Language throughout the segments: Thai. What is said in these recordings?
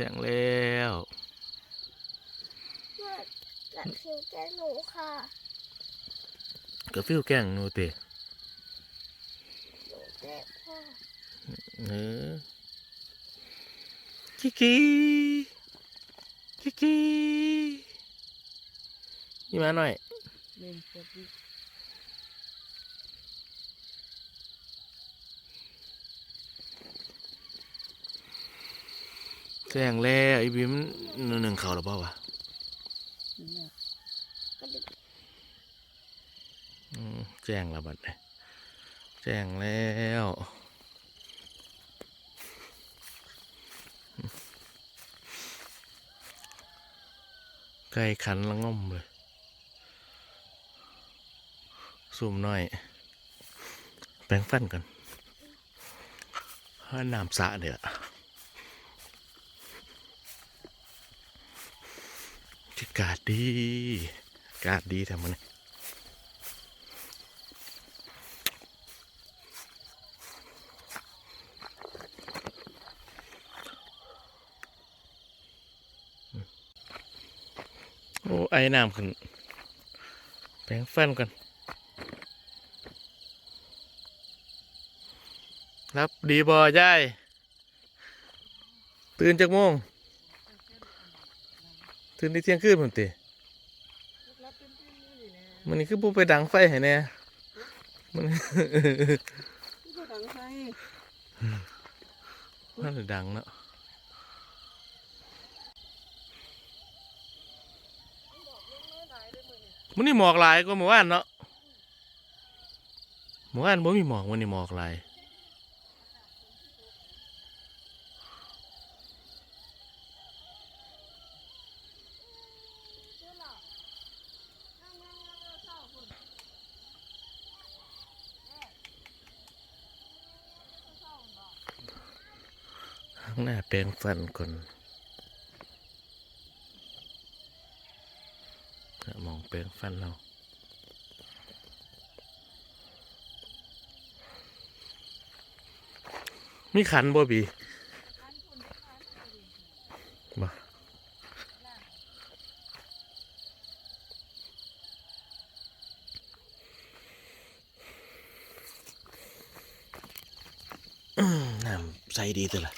แสงแล้วเมื่อกับคิวแกหนูค่ะก็ฟิวแกล้งหนูเตะหนูเจ็บพ่อเออกิกิกิกินี่มาหน่อย เล่นกดดิ แสงแล้วไอ้บิมหนึ่งเขาหรือเปล่าวะแจ้งแล้วบัดนี้แจ้งแล้วไก่ขันละง่อมเลยสุ่มหน่อย แปรงฟันกันให้น้ำสะเดี๋ยว ดีอากาศดีแถวมันโอ้ไอ้น้ำขึ้นแปรงฟันกันรับดีบอยายตื่นจากโมงตื่นที่เที่ยงคืนผมติ รับเป็นที่นี่แหละ มันนี่คือผู้ไปดังไฟให้แน่มันที่ก็ดังไฟมันสิดังเนาะมันนี่หมอกหลายกว่าเมื่อวานเนาะเมื่อวานบ่มีหมอกวันนี้หมอกหลายางหน้าแปรงฟันก่อนมองแปรงฟันเรามีขันบ่บีบ่น้ำใสดีตัวละ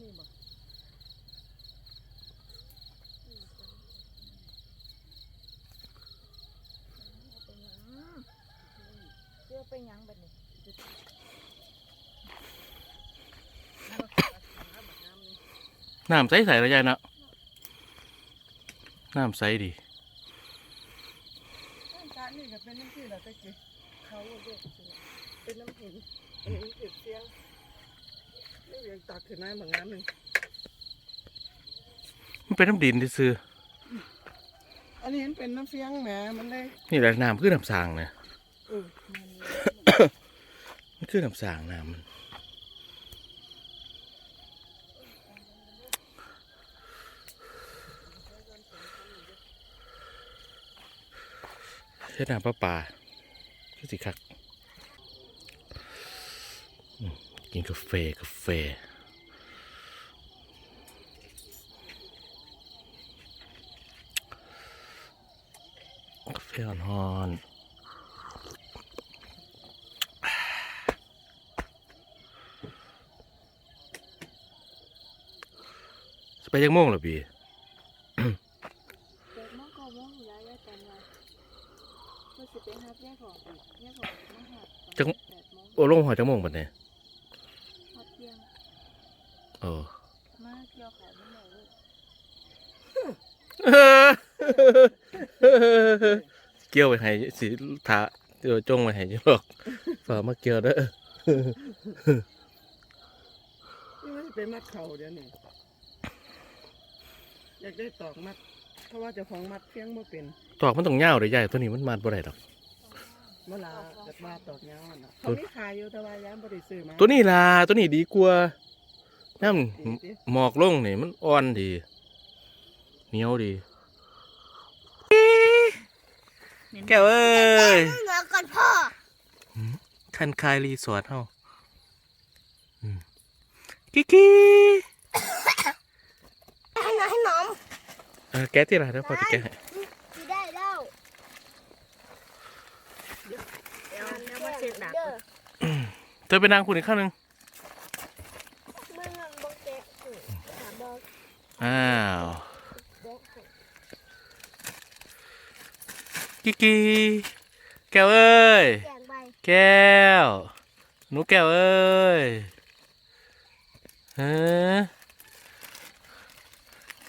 จากอันนี้บ่เชื่อไปยังบัดนี้น้ำใสใสแล้วยายเนาะน้ำใสดีต้นตาลนี่ก็เป็นน้ำที่เราตะกี้เขาเรียกเป็นน้ำหินอันนี้เก็บเสียงนี่เรี ยงตักขึ้นมาบางน้ำหนึ่งมันเป็นน้ำดินที่ซื้ออันนี้มันเป็นน้ำเฟียงแหมมันได้นี่แหละน้ำคือน้ำสางเนี่ยเออมันมันคือน้ำสางน้ำมันใช้น้ำประปาคือสิคัก กินกาแฟกาแฟกาแฟอ่อนไปยังม่งหรอพี่จังโอ้ลงหอยจังม่งบัดเนี่ย เลยเกี่ยวไปให้สิทาเดี๋ยวจงไปให้อยี่หรอกฝากมาเกี่ยวเด้อนี่มันจะเป็นมัดเข่าเดี๋ยวนี้อยากได้ตอกมัด เพราะว่าเจ้าของมัดเพียงบ่เป็นตอกมันต้องยาวเลยใหญ่ตัวนี้มันมาบ่ได้ดอกเวลาจัดมาตอกยาวน่ะเขาไม่ขายอยู่แต่ว่าย้ำบ่ได้ซื้อมาตัวนี้ล่ะตัวนี้ดีกว่า น้ดีดิำหมอกลงนี่มันอ่อนดีเหนียวดีแก้วเอ้ยเหนือก่อนพ่อคันคายรีสอร์ทเฮาอืมกิ๊กกิ๊กให้น้องให้น้องเออแกะที่ไรเดี๋ยวพอจะแกะให้สิได้แล้วเดี๋ยวเดี๋ยวมาเช็ดหนักเด้อเธอไปนางคุณอีกข้างหนึ่ง เมื่อนั้นบอกเด็กสิหาบอก อ้าวเด็กสิกิ๊กกิ๊กแก้วเอ้ย แกงใบแก้ว หนูแก้วเอ้ยเออ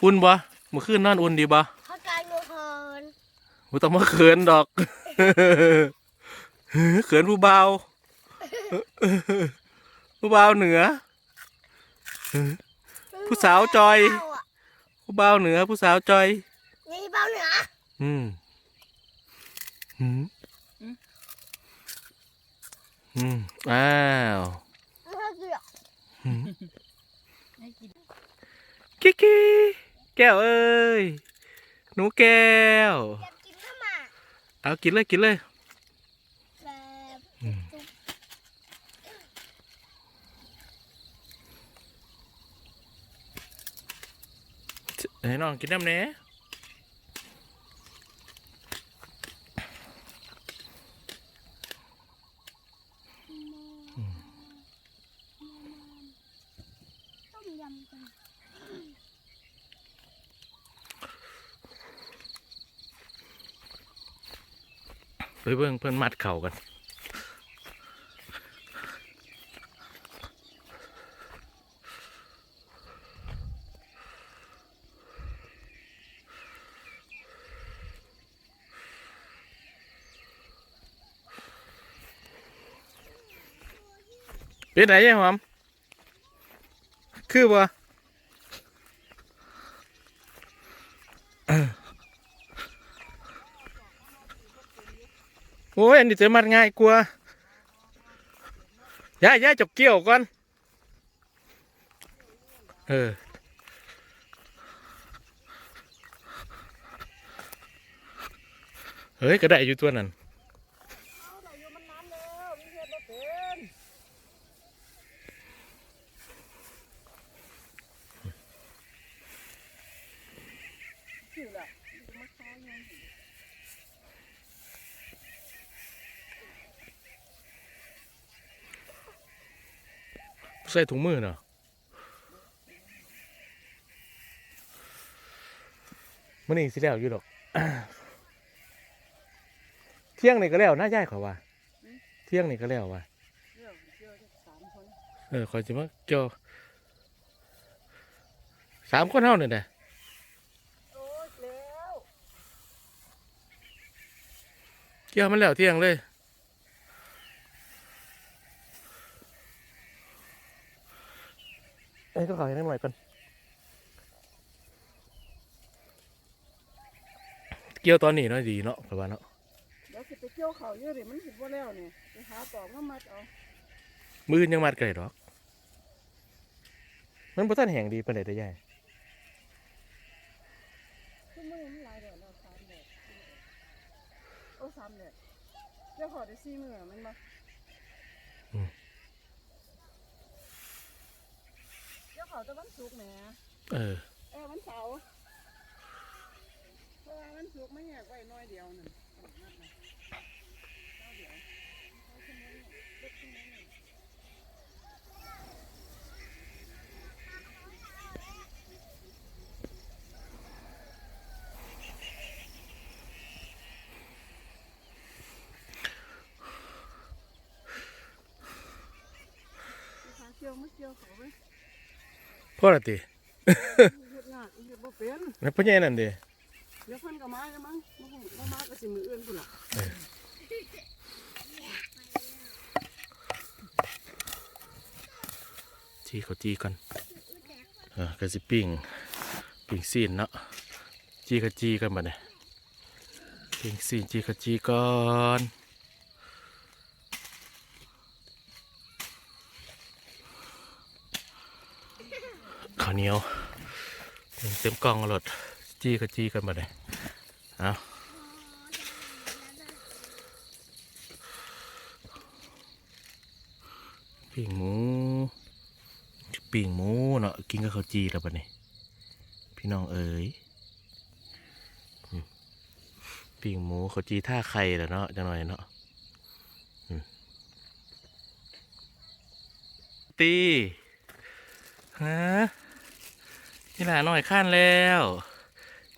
อุ่นบ่เมื่อคืนนอนอุ่นดีบ่เข้าใจหนูเคินบ่ต้องมาเขินดอก เขินผู้เบาผู้เบาเหนือ ผู้สาวจอยเบาะ ผู้เบาเหนือผู้สาวจอย นี่เบาเหนืออืมอืมอืมอ้าวไม่ค่อยกินหรอกอืมกิ๊กกิ๊กแก้วเอ้ยหนูแก้ว อยากกินข้าวหมาก เอากินเลยกินเลย แบบ อืม ให้น้องกินน้ำเนี้ยต้มยำกันไปเบิ่งเพื่อนมัดเข่ากัน เป็นไหนยายหอม คือบ่โอ้ย อันนี้จะมัดง่ายกว่าย่าย่าจบเกี่ยวก่อน เออ เฮ้ย ก็ได้อยู่ตัวนั้น เอาหน่อยอยู่มันน้ำแล้วมีเฮ็ดบ่เป็น คือล่ะมาขอยัง ใส่ถุงมือเนาะมันนี่สิแล้วอยู่ดอก เที่ยงนี่ก็แล้วน่าย่ายขอยว่า เที่ยงนี่ก็แล้วว่าเรื่องเชื่อสามคนเออขอยจะมาเจอสามคนเท่านี่แหละโอ้ยแล้วเกี่ยวมันแล้วเที่ยงเลย อ้ยก็ขอให้ได้หน่อยก่อนเกี่ยวตอนนี้เนาะดีเนาะขอยว่าเนาะเดี๋ยวสิไปเที่ยวเขาเยอะดิมันสิบ่แล้วนี่ไปหาตอกมามัดเอามือยังมัดไก่ดอกมันบ่ทันแห้งดีปานใดได้ใหญ่คือมือมันหลายเดือนแล้วสามเดือนโอ้สามเดือนเดี๋ยวขอได้สี่มือมันบ่ เขาจะวันศุกร์แหมเออ เออวันเสาร์เพราะว่าวันศุกร์ไม่อยากไว้น้อยเดียวนั่นึ่งเนี่ยวมงเยเกี่ยวไม่เกี่ย พ่อละติเฮ็ดงานเฮ็ดบ่เป็นแล้วพ่อใหญ่นั่นเด้เดี๋ยวเพิ่นก็มาแล้วมั้งบ่ฮู้บ่มาก็สิมื้ออื่นพุ่นล่ะจีเขาจีก่อนเออก็สิปิ้งปิ้งซีนเนาะจีเขาจีกันบัดนี้ปิ้งซีนจีเขาจีก่อนาวเหนียวเต็มกล่องรถจีเขาจีกันบัดนี้เอาปิ้งหมูปิ่งหมูเนาะกินกับข้าวจีแล้วปะนี่พี่น้องเอ๋ยปิ่งหมูข้าวจีท่าไข่แล้วเนาะจังหน่อยเนาะตีฮะ นี่หลาหน่อยข้านแล้ว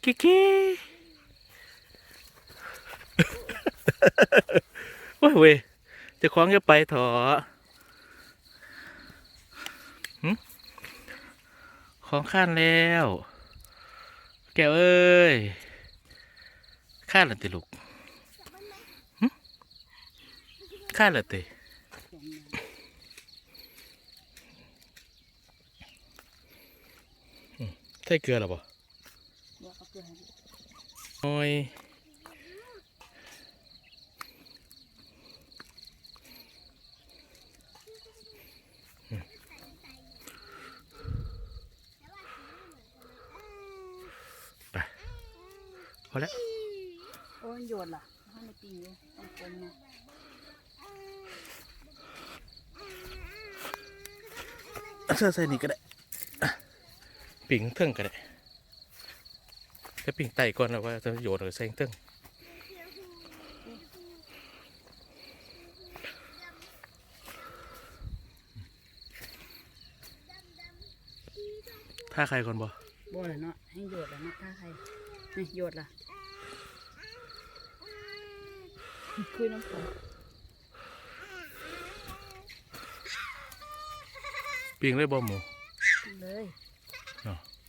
กิ๊กกี้โอ้ยเว้ยจะคล้องจะไปถอของข้านแล้ว แก้วเอ้ยข้านละติลูกหึข้านละติอืม ใส่เกลือหรอปะบ่เอาเกลือให้โอ้ยอืมไปพอแล้ว โอ้ยโยนล่ะให้ในปีอยู่ต้องกลมนะเสื้อใส่นี่ก็ได้อะ ปิ่งเทิงก็ได้ถ้าปิ่งไต่ก่อนแล้วว่าจะโยนหรือใส่เทิงถ้าใครก่อนบ่บ่เลยเนาะให้โยดแล้วเนาะถ้าใครนี่โยดล่ะคุยน้ำฝนปิ่งเลยบ่หมูปิ้งเลยเนาะ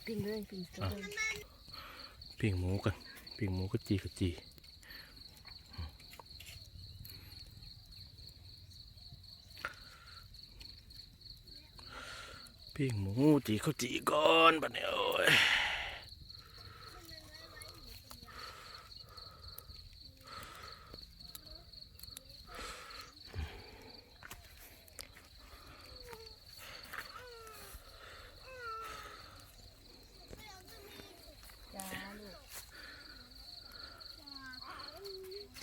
ปิ้งเลยปิ้งเลยปิ่งหมูกันปิ่งหมูก็จีก็จีปิ่งหมูจีเขาจีก่อนบัดนี้โอ้ย จ้าลูก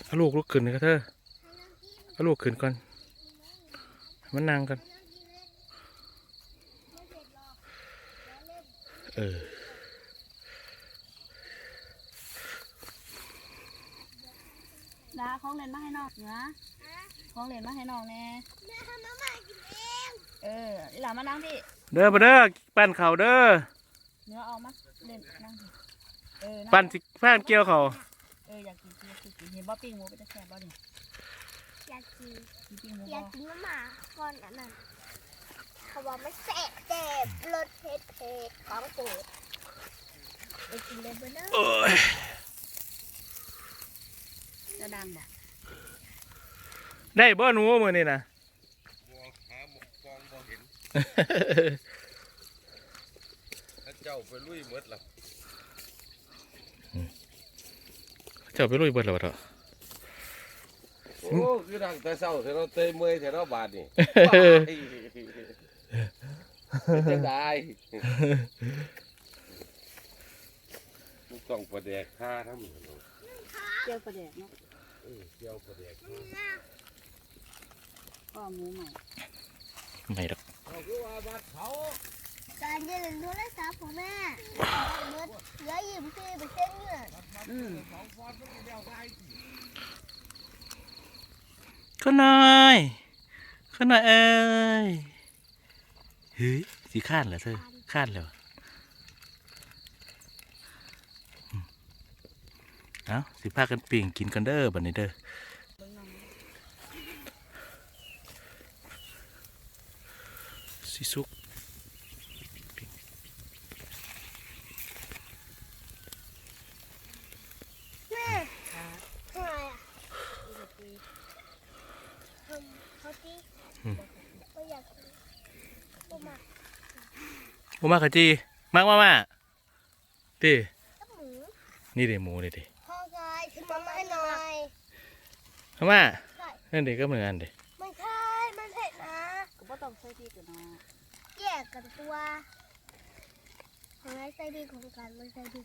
เอาลู กลุกขึ้นกันเถอะเอาลูกขึ้นก่อนให้มันนั่งกันเออดาของเล่นมาให้น้องเนะของเล่นมาให้น้องแน่เอออีหลามานั่งดิเด้อมาเด้อปั้นเข่าวเด้อเนื้อเอามาเล่นนั่งดิเออปั้นสิแฟนเกี่ยวเขาวเอออยากกินอยากกิน เห็นบ่ปิ้งหมูไปจะแซ่บบ่ดิอยากกินกินปิ้งหมูอบ่ยากกินมะหมาก่อนอันนั้นเขาบอกไม่แสบแสบรสเผ็ดเผ็ดของโปรดไปกินเลยเบอร์เนอร์โอ้ยจะดังบ่ได้บ่หนูมือนี่นะ มองหาหมกฟองบ่เห็นถ้าเจ้าไปลุยหมดล่ะ จ้าไปลุยเบิดแล้วเถอะโอ้คือดังแต่เศร้าแต่เราเตยเมอยแต่เราบาดนี่เป็นจังได้มันต้องประแดกค่าทั้งหมดเจียวปลาแดกเนาะเออเกี่ยวประแดกค่าก็หมูใหม่ไม่ดอกเอาคือว่าบาดเขา การจะเล่นโทรศัพท์ของแม่เบิดเหลือยืมซื้ไปเส้นเงินอืมเขาฟอนมันก็เดียวได้ก็หน่อยก็หน่อยเอ้ยเฮ้ยสีข้านเหรอเธอข้านแล้วอืมเอาสิพากันปิ่งกินกันเด้อบัดนี้เด้อสิสุก เขาจี อืม ก็อยากกินก็มา หมูมากะจีมากมามาตีกับหมูนี่เดหมูนี่ดิพ่อกายขึ้นมาให้หน่อยเข้ามาใช่นั่นเด็กก็เหมือนกันเด็ไม่ใช่มันเผ็ดนะก็บ่ต้องใส่พริกกันเนาะแยกกันตัวของไรใส่ดีของกันมันใส่ดี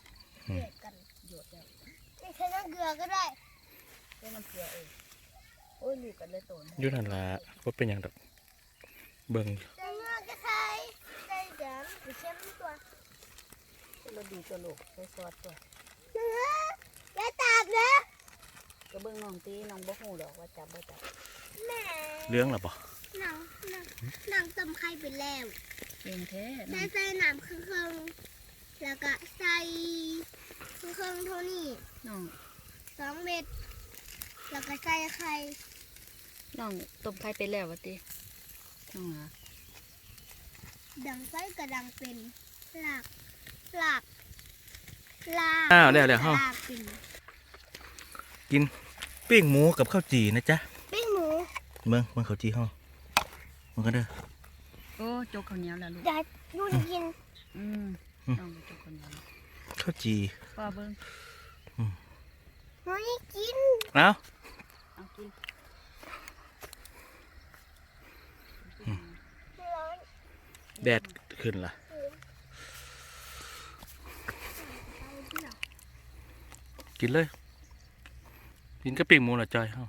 แยกกันหยดแล้วไม่ใช่น้ำเกลือก็ได้ใส่น้ำเกลือเองโอ้ยลูกกันเลยโตนอยุ่นั่นละว่าเป็นอย่างดอกเบิ่งน้ำเกลือก็ใส่ใส่แกมหรือเค็มตัว เราดีตัวลูกใส่ซอสตัวเนื้ออย่าตับนะก็เบิ่งน้องตีน้องบ่ฮู้ดอกว่าจับบ่จับแม่เรื่องหรอปะหนังหนังหนังต้มไข่ไปแล้วเก่งแท้แม่ใส่น้ำครึ่งๆแล้วก็ใส่ครึ่งเท่านี้น้องสองเม็ดแล้วก็ใส่ไข่น้องต้มไข่ไปแล้วว่าติน้องหาดังไฟกระดังเป็นหลัก หลักลากอ้าวเดี๋ยวเดี๋ยวเฮา ลากเป็นกินปิ้งหมูกับข้าวจีนะจ๊ะปิ้งหมูเบิ่งเบิ่งข้าวจีเฮามันก็เด้อ โอ้จกข้าวเหนียวแล้วลูกจะนุ่นกินอืมอืมน้องจกข้าวเหนียวข้าวจีป้าเบิ่งหนูนี่กินเอ้าเอากินร้อนแดดขึ้นละ เอาที่หลัง กินเลย กินกับปิ้งหมูละจอยเฮา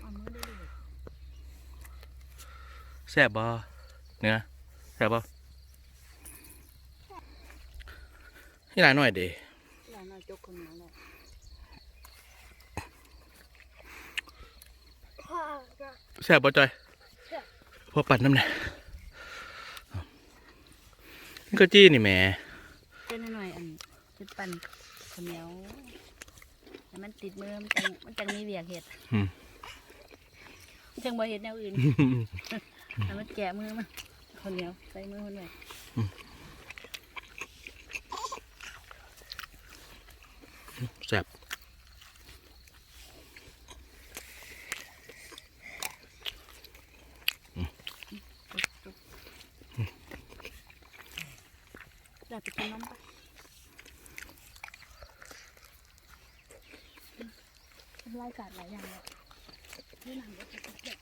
เอามือได้ลูกแซ่บบ่เนื้อแซ่บบ่นี่หลายหน่อยเด้แล้วน้องจกข้าวเหนียวแล้วพ่อจะแซ่บบ่จอยพอปั่นน้ำหน่อยนี่ก็จี้นี่แหม เต้นหน่อยอันจะ ปั่นข้าวเหนียวให้มันติดมือมันจังมันจังมีเวียกเฮ็ดอืม มันจังบ่เฮ็ดแนวอื่นให้มันแกะมือมันข้าวเหนียวใส่มือมันไว้แซ่บได้ไปกินน้ำปะทำ ลายกาดหลายอย่างเลยนี่หนังก็จะเก็บ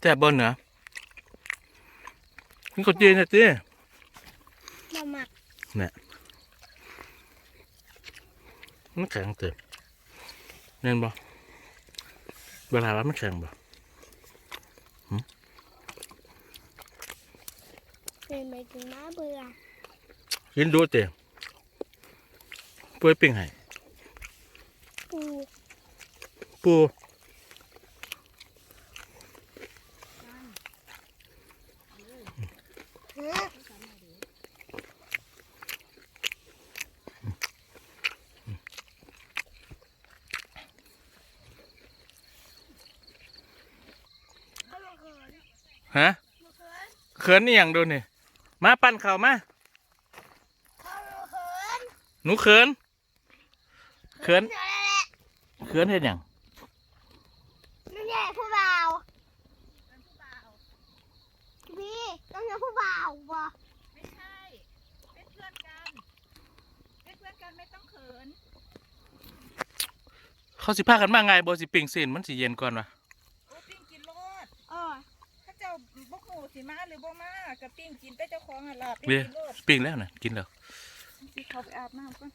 แซ่บบ่เนื้อนี่ก็จี้นะจี้มาหมักมันแข็งเต็มเน่นบ่เวลาว่ามันแข็งบ่ เป็นไป ถึงน้าเบื่อกินดูเต็มป่วยปิ้งให้ปูปูเนื้อเอามาเขินฮะมาเขินเขินนี่อย่างดูนี่ มาปั่นเข่าวมาเอามาเขินหนูเขิน เขินเดี๋ยวแหละเขินเห็นอย่างนั่นแหละผู้บ่าวพี่ต้องเป็นผู้บ่าวบ่ไม่ใช่ เป็นเพื่อนกันเป็นเพื่อนกันไม่ต้องเขิน เขาสิพากันมาไงบ่สิปิ้งสินมันสิเย็นก่อนวะโอ้ปิ้งกินโลดเออถ้าเจ้าบ่ฮู้สิมาหรือบ่มา ก็ปิ้งกินแต่เจ้าของหั่นล่ะปิ้งเว้ยกินโลดปิ้งแล้วนะกินแล้วสิเข้าไปอาบน้ำก่อน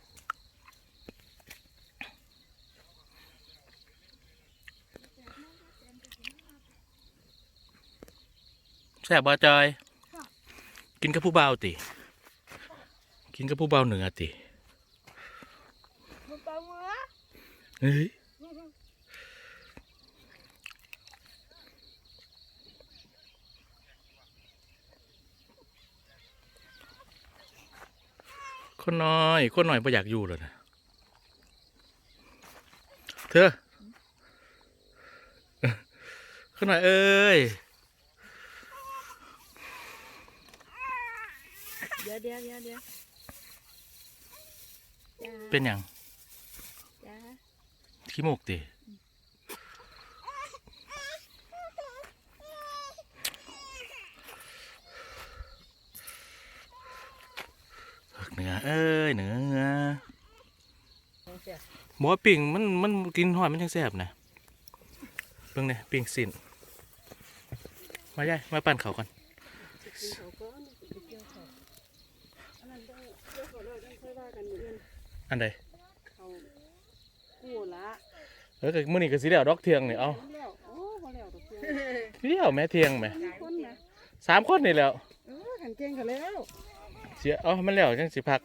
แซ่บบ่จอย กินกับผู้เบาวติ กินกับผู้เบาวเหนือติผู้บ่าวเมื่อเฮ้ย คนน้อยคนน้อยไม่อยากอยู่เลยนะเธอคนน้อยเอ้ยเดี๋ยวเดี๋ยวเดี๋ยวเดี๋ยวเป็นอย่างขี้มูกติ เนื้อเอ้ยเนื้อบอกว่าปิ่งมันมันกินหอยมันยังแซ่บนะเบิ่งเนี่ยปิ่งสินมาย่ายมาปั่นเขาวก่อนกินเขาก็ไปเกี่ยวเขาอันนั้นต้องเกี่ยวเขาเลยต้องค่อยว่ากันมื้ออื่นอันใดเขากู้ละเออก็มื้อนี้ก็สิแล้วดอกเทียงนี่เอาแล้วโอ้บ่แล้วดอกเพียงเดียวแม่เทียงแหม่มีคนนะสามคนนี่แล้วเออขันเก่งกันแล้ว เสียเอาให้มันแล้วจังสิพัก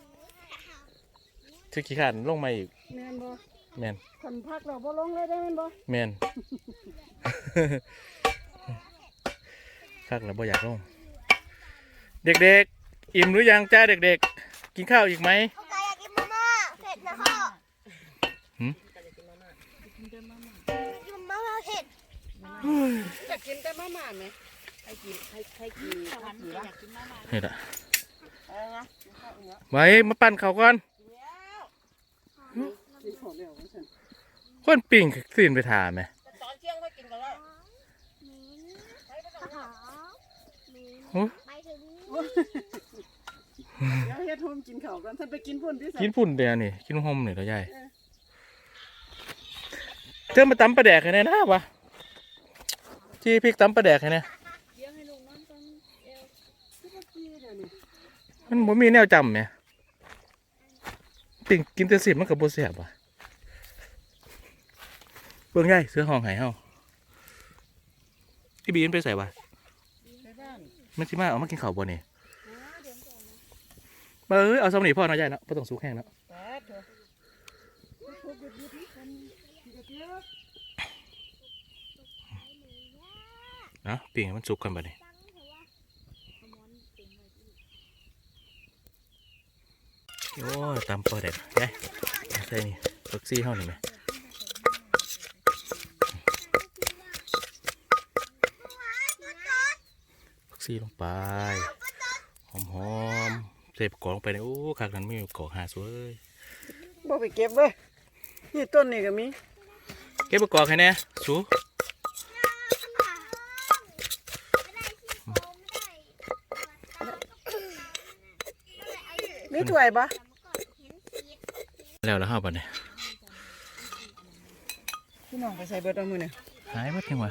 สิขี้ขานลงมาอีกแม่นบ่แม่นคันพักเราบ่ลงเลยได้แม่นบ่แม่นพักแล้วบ่อยากลง เด็กๆ อิ่มหรือยังจ้าเด็ก ๆ กินข้าวอีกไหมเขาก็อยากกินมาม่าเผ็ดนะพ่อหืมกินมาม่าเผ็ดอยากกินแต่มาม่าไหมให้กินให้ให้กินสวรรค์อยากกินมาม่านี่ละเอาละ ไว้มาปั่นเขาวก่อนกินข้าวแล้วว่าซั่นคนปิ่งตื่นไปถามไหมตอนเที่ยงค่อยกินกันแล้วข้าวหอมมีโอ้ไปถึงเดี๋ยวเฮ็ดโฮมกินข้าวกันท่านไปกินพุ่นที่กินพุ่นเดียวนี่กินหอมนี่แล้วยายเธอมาตำปลาแดกให้แน่นะวะที่พริกตำปลาแดกให้แน่ มันบ่มีแนวจำไหมปิ่งกินแต่สิบมันกับบ่แซ่บว่ะเบิ่งยายเสื้อห้องหายเฮาที่บีนไปใส่วะไปบ้านมันสิมาเอามากินข้าวบ่นี่เอ้ยเอาสำนีพ่อเนาะยายเนาะบ่ต้องสุกแห้งเนาะนะปิ่งมันสุกกันบ่เนี่ย โอ้ยตำปลาแดกยายใส่นี่ฟักซี่เฮานี่แหมฟักซี่ลงไปหอมๆเสพกรองไปเนี่ยโอ้คักนั้นไม่มีกรอกหาสวยบ่ไปเก็บเว้ยนี่ต้นนี่ก็มี เก็บไปกรอกให้แน่สู ถ้วยปะแล้วแล้วเฮาบ่เนี่ยพี่น้องไปใส่เบิดเอามือเนี่ยหายหมดยังวะ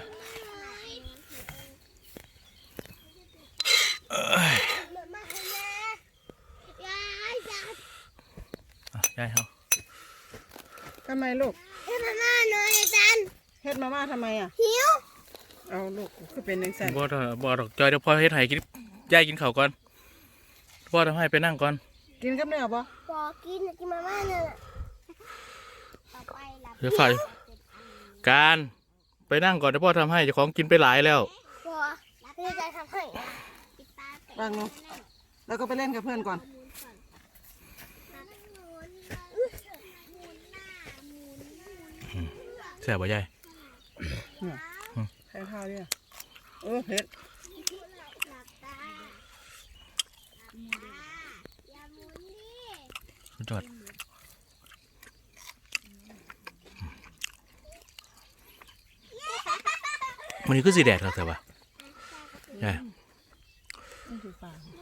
อะยายเฮาทำไมลูกให้มาม่าหน่อยอาจารย์เฮ็ดมาม่าทำไมอะหิวเอาลูกคือเป็นจังซั่นบ่ดอกบ่ดอกจอยเดี๋ยวพ่อเฮ็ดให้กินยายกินข้าวก่อนพ่อทำให้ไปนั่งก่อน กินกับแนวปะบอกกินกินมาม่าเนี่ยต่อไปหลับเดี๋ยวฝ่ายการไปนั่งก่อนเดี๋ยวพ่อทำให้เจ้าของกินไปหลายแล้วพอพี่จะทำให้ปิดตาแต่วางลงแล้วก็ไปเล่นกับเพื่อนก่อน แซ่บบ่ยายใช้ข้าวเนี่ยเออเผ็ด หลับตาอย่าหมุนดิ สุดยอดมันนี้คือสีแดดครับแต่ว่าใช่นี่คือปลาแม่